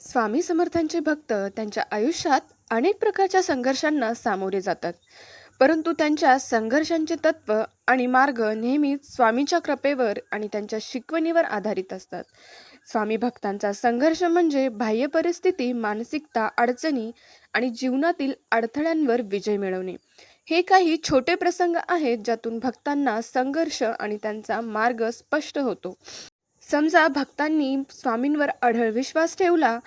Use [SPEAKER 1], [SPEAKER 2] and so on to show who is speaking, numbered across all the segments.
[SPEAKER 1] स्वामी समर्थांचे भक्त त्यांच्या आयुष्यात अनेक प्रकारच्या संघर्षांना सामोरे जातात. परंतु त्यांच्या संघर्षांचे तत्व आणि मार्ग नेहमीच स्वामीच्या कृपेवर आणि त्यांच्या शिकवणीवर आधारित असतात. स्वामी भक्तांचा संघर्ष म्हणजे बाह्य परिस्थिती मानसिकता अडचणी आणि जीवनातील अडथळ्यांवर विजय मिळवणे. हे काही छोटे प्रसंग आहेत ज्यातून भक्तांना संघर्ष आणि त्यांचा मार्ग स्पष्ट होतो. समजा भक्तांनी स्वामींवर अढळ विश्वास ठेवला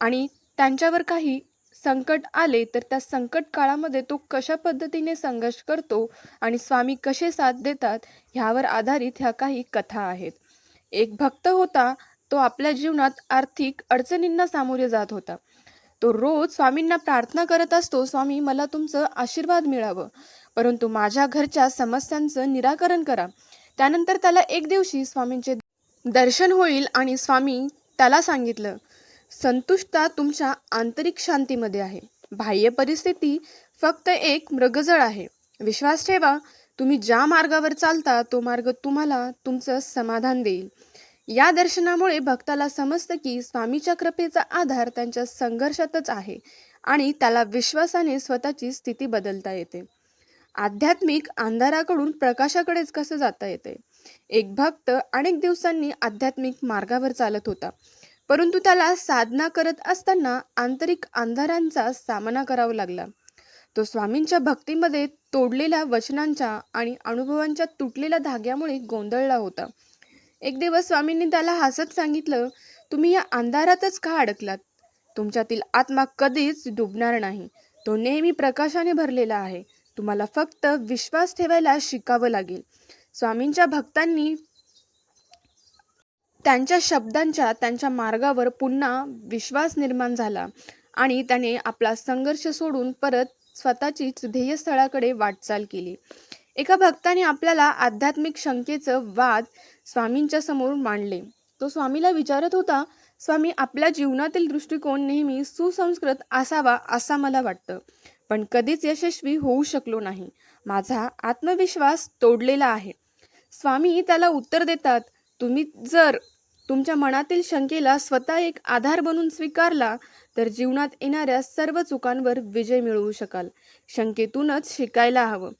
[SPEAKER 1] आणि त्यांच्यावर काही संकट आले तर त्या संकट काळामध्ये तो कशा पद्धतीने संघर्ष करतो आणि स्वामी कसे साथ देतात ह्यावर आधारित ह्या काही कथा आहेत. एक भक्त होता तो आपल्या जीवनात आर्थिक अडचणींना सामोरे जात होता. तो रोज स्वामींना प्रार्थना करत असतो स्वामी मला तुमचं आशीर्वाद मिळावं परंतु माझ्या घरच्या समस्यांचं निराकरण करा. त्यानंतर त्याला एक दिवशी स्वामींचे दर्शन होईल आणि स्वामी त्याला सांगितलं संतुष्टता तुमच्या आंतरिक शांतीमध्ये आहे. बाह्य परिस्थिती फक्त एक मृगजळ आहे. विश्वास ठेवा तुम्ही ज्या मार्गावर चालता तो मार्ग तुम्हाला तुमचं समाधान देईल. या दर्शनामुळे भक्ताला समजतं की स्वामीच्या कृपेचा आधार त्यांच्या संघर्षातच आहे आणि त्याला विश्वासाने स्वतःची स्थिती बदलता येते. आध्यात्मिक अंधाराकडून प्रकाशाकडेच कसं जाता येते एक भक्त अनेक दिवसांनी आध्यात्मिक मार्गावर चालत होता. परंतु त्याला साधना करत असताना आंतरिक अंधारांचा सामना करावा लागला. तो स्वामींच्या भक्तीमध्ये तोडलेल्या वचनांच्या आणि अनुभवांच्या तुटलेल्या धाग्यामुळे गोंधळला होता. एक दिवस स्वामींनी त्याला हसत सांगितलं तुम्ही या अंधारातच का अडकलात? तुमच्यातील आत्मा कधीच डुबणार नाही. तो नेहमी प्रकाशाने भरलेला आहे. तुम्हाला फक्त विश्वास ठेवायला शिकावं लागेल. स्वामींच्या भक्तांनी त्यांच्या शब्दांच्या त्यांच्या मार्गावर पुन्हा विश्वास निर्माण झाला आणि त्याने आपला संघर्ष सोडून परत स्वतःचीच ध्येयस्थळाकडे वाटचाल केली. एका भक्ताने आपल्याला आध्यात्मिक शंकेचं वाद स्वामींच्या समोर मांडले. तो स्वामीला विचारत होता स्वामी आपल्या जीवनातील दृष्टिकोन नेहमी सुसंस्कृत असावा असा मला वाटतं. पण कधीच यशस्वी होऊ शकलो नाही. माझा आत्मविश्वास तोडलेला आहे. स्वामी त्याला उत्तर देतात तुम्ही जर तुमच्या मनातील शंकेला स्वतः एक आधार बनून स्वीकारला तर जीवनात येणाऱ्या सर्व चुकांवर विजय मिळवू शकाल. शंकेतूनच शिकायला हवं.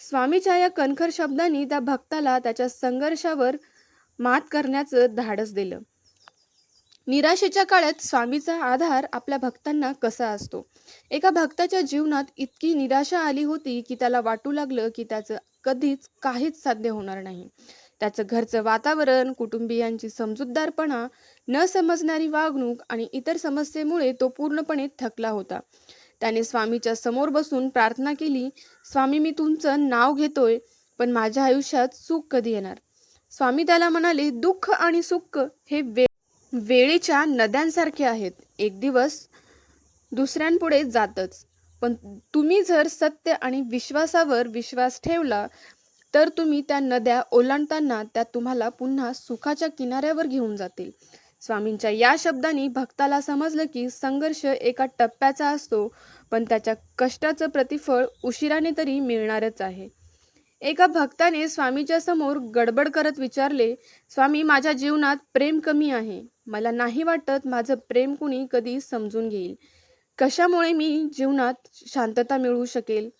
[SPEAKER 1] स्वामीच्या या कणखर शब्दांनी त्या भक्ताला त्याच्या संघर्षावर मात करण्याचं धाडस दिलं. निराशेच्या काळात स्वामीचा आधार आपल्या भक्तांना कसा असतो? एका भक्ताच्या जीवनात इतकी निराशा आली होती की त्याला वाटू लागलं की त्याचं कधीच काहीच साध्य होणार नाही. त्याचं घरचं वातावरण कुटुंबियांची समजूतदारपणा न समजणारी वागणूक आणि इतर समस्येमुळे तो पूर्णपणे थकला होता. त्याने स्वामीच्या समोर बसून प्रार्थना केली स्वामी मी तुमचं नाव घेतोय पण माझ्या आयुष्यात सुख कधी येणार? स्वामी त्याला म्हणाले दुःख आणि सुख हे वे वेळेच्या नद्यांसारखे आहेत. एक दिवस दुसऱ्यांपुढे जातच. पण तुम्ही जर सत्य आणि विश्वासावर विश्वास ठेवला तर तुम्ही त्या नद्या ओलांडताना त्या तुम्हाला पुन्हा सुखाच्या किनाऱ्यावर घेऊन जातील. स्वामींच्या या शब्दांनी भक्ताला समजलं की संघर्ष एका टप्प्याचा असतो पण त्याच्या कष्टाचं प्रतिफळ उशिराने तरी मिळणारच आहे. एका भक्ताने स्वामीच्या समोर गडबड करत विचारले स्वामी माझ्या जीवनात प्रेम कमी आहे. मला नाही वाटत माझं प्रेम कुणी कधी समजून घेईल. कशामुळे मी जीवनात शांतता मिळवू शकेल?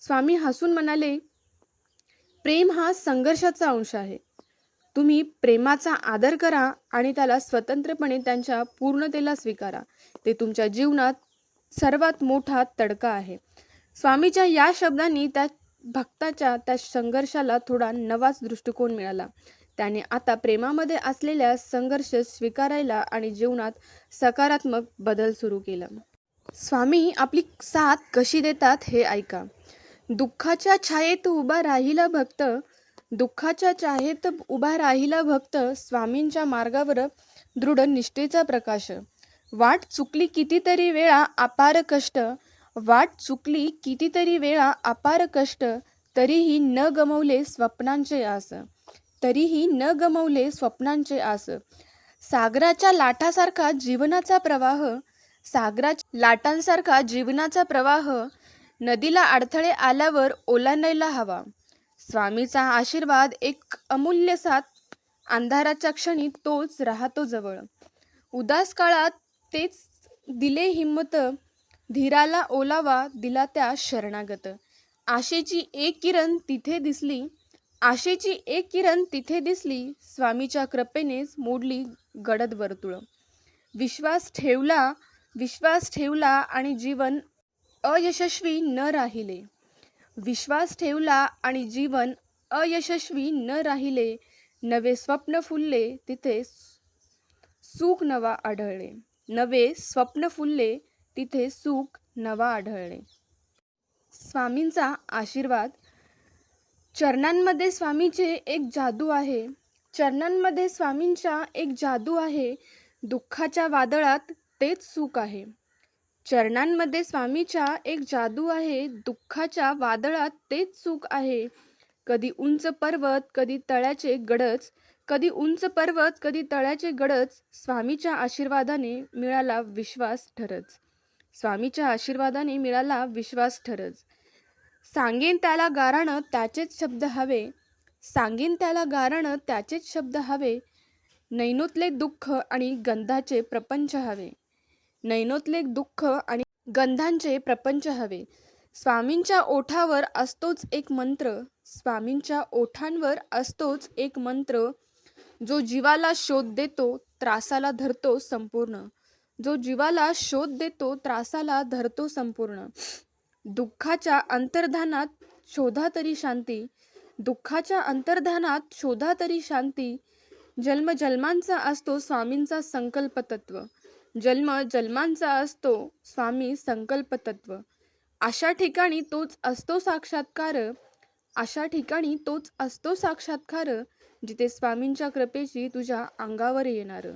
[SPEAKER 1] स्वामी हसून म्हणाले प्रेम हा संघर्षाचा अंश आहे. तुम्ही प्रेमाचा आदर करा आणि त्याला स्वतंत्रपणे त्यांच्या पूर्णतेला स्वीकारा. ते तुमच्या जीवनात सर्वात मोठा तडका आहे. स्वामीच्या या शब्दांनी त्या भक्ताच्या त्या संघर्षाला थोडा नवाच दृष्टिकोन मिळाला. त्याने आता प्रेमामध्ये असलेल्या संघर्ष स्वीकारायला आणि जीवनात सकारात्मक बदल सुरू केला. स्वामी आपली साथ कशी देतात हे ऐका. दुःखाच्या छायेत उभा राहिला भक्त दुःखाच्या छायेत उभा राहिला भक्त स्वामींच्या मार्गावर दृढ निष्ठेचा प्रकाश. वाट चुकली कितीतरी वेळा अपार कष्ट वाट चुकली कितीतरी वेळा अपार कष्ट तरीही न गमवले स्वप्नांचे आस. तरीही न गमवले स्वप्नांचे आस. सागराच्या लाटासारखा जीवनाचा प्रवाह सागराच्या लाटांसारखा जीवनाचा प्रवाह नदीला अडथळे आल्यावर ओलांडायला हवा. स्वामीचा आशीर्वाद एक अमूल्य साथ अंधाराच्या क्षणी तोच राहतो जवळ. उदास काळात तेच दिले हिंमत धीराला ओलावा दिला त्या शरणागत. आशेची एक किरण तिथे दिसली आशेची एक किरण तिथे दिसली स्वामीच्या कृपेनेच मोडली गडद वर्तुळ. विश्वास ठेवला विश्वास ठेवला आणि जीवन अयशस्वी न राहिले. विश्वास ठेवला आणि जीवन अयशस्वी न राहिले नवे स्वप्न फुलले तिथे सुख नवा आढळले. नवे स्वप्न फुलले तिथे सुख नवा आढळले स्वामींचा आशीर्वाद. चरणांमध्ये स्वामीचे एक जादू आहे. चरणांमध्ये स्वामींच्या एक जादू आहे. दुःखाच्या वादळात तेच सुख आहे. चरणांमध्ये स्वामीच्या एक जादू आहे. दुःखाच्या वादळात तेच सुख आहे. कधी उंच पर्वत कधी तळ्याचे गडच. कधी उंच पर्वत कधी तळ्याचे गडच स्वामीच्या आशीर्वादाने मिळाला विश्वास ठरच. स्वामीच्या आशीर्वादाने मिळाला विश्वास ठरच सांगेन त्याला गाराणं त्याचेच शब्द हवे. सांगेन त्याला गाराणं त्याचेच शब्द हवे. नैनोतले दुःख आणि गंधाचे प्रपंच हवे. नैनोतले दुःख आणि गंधांचे प्रपंच हवे. स्वामींच्या ओठावर असतोच एक मंत्र. स्वामींच्या ओठांवर असतोच एक मंत्र. जो जीवाला शोध देतो त्रासाला धरतो संपूर्ण. जो जीवाला शोध देतो त्रासाला धरतो संपूर्ण. दुःखाच्या अंतर्धानात शोधा तरी शांती. दुःखाच्या अंतर्धानात शोधा तरी शांती. जन्म जन्मांचा असतो स्वामींचा संकल्प तत्व जन्म जन्मांचा असतो स्वामी संकल्प तत्व अशा ठिकाणी तोच असतो साक्षात्कार. अशा ठिकाणी तोच असतो साक्षात्कार जिथे स्वामींच्या कृपेची तुझ्या अंगावर येणार.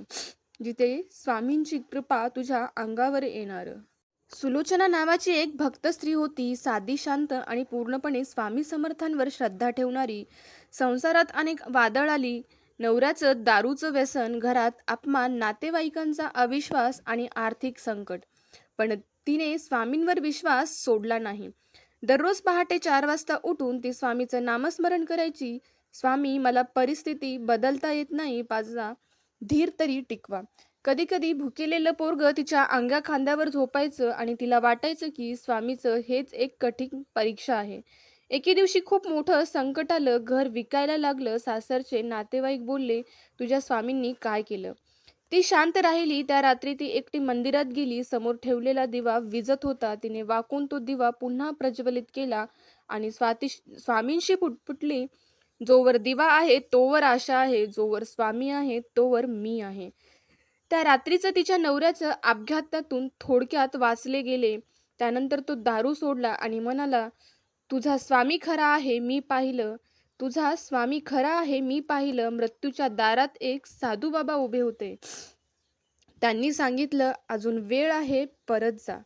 [SPEAKER 1] जिथे स्वामींची कृपा तुझ्या अंगावर येणार. सुलोचना नावाची एक भक्त स्त्री होती साधी शांत आणि पूर्णपणे स्वामी समर्थांवर श्रद्धा ठेवणारी. संसारात अनेक वादळ आली. नवऱ्याचं दारूचं व्यसन घरात अपमान नातेवाईकांचा अविश्वास आणि आर्थिक संकट. पण तिने स्वामींवर विश्वास सोडला नाही. दररोज पहाटे चार वाजता उठून ती स्वामीचं नामस्मरण करायची. स्वामी मला परिस्थिती बदलता येत नाही पाचदा धीर तरी टिकवा. कधी कधी भुकेलेलं पोरग तिच्या अंगा खांद्यावर झोपायचं आणि तिला वाटायचं की स्वामीचं हेच एक कठीण परीक्षा आहे. एके दिवशी खूप मोठं संकट आलं घर विकायला लागलं सासरचे नातेवाईक बोलले तुझ्या स्वामींनी काय केलं? ती शांत राहिली त्या रात्री ती एकटी मंदिरात गेली समोर ठेवलेला दिवा विजत होता तिने वाकून तो दिवा पुन्हा प्रज्वलित केला आणि स्वाती स्वामींशी पुटपुटली जोवर दिवा आहे तोवर आशा आहे जोवर स्वामी आहे तोवर मी आहे. त्या रात्रीचं तिच्या नवऱ्याचं अपघातातून थोडक्यात वाचले गेले. त्यानंतर तो दारू सोडला आणि म्हणाला तुझा स्वामी खरा आहे मी पाहिलं. तुझा स्वामी खरा आहे मी पाहिलं. मृत्यूच्या दारात एक साधू बाबा उभे होते. त्यांनी सांगितलं अजून वेळ आहे परत जा.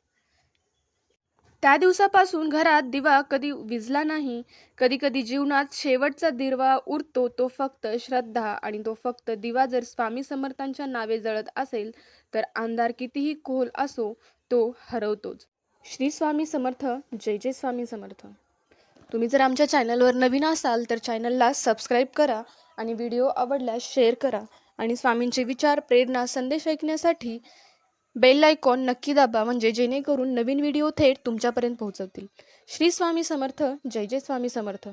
[SPEAKER 1] त्या दिवसापासून घरात दिवा कधी विजला नाही कधी कधी जीवनात शेवटचा दिवा उरतो तो फक्त श्रद्धा आणि तो फक्त दिवा जर स्वामी समर्थांच्या नावे जळत असेल तर अंधार कितीही खोल असो तो हरवतोच. श्री स्वामी समर्थ जय जय स्वामी समर्थ. तुम्ही जर आमच्या चॅनलवर नवीन असाल तर चॅनलला सबस्क्राईब करा आणि व्हिडिओ आवडल्यास शेअर करा आणि स्वामींचे विचार प्रेरणा संदेश ऐकण्यासाठी बेल आयकॉन नक्की दाबा म्हणजे जेणेकरून नवीन व्हिडिओ थेट तुमच्यापर्यंत पोहोचवतील. श्री स्वामी समर्थ जय जय स्वामी समर्थ.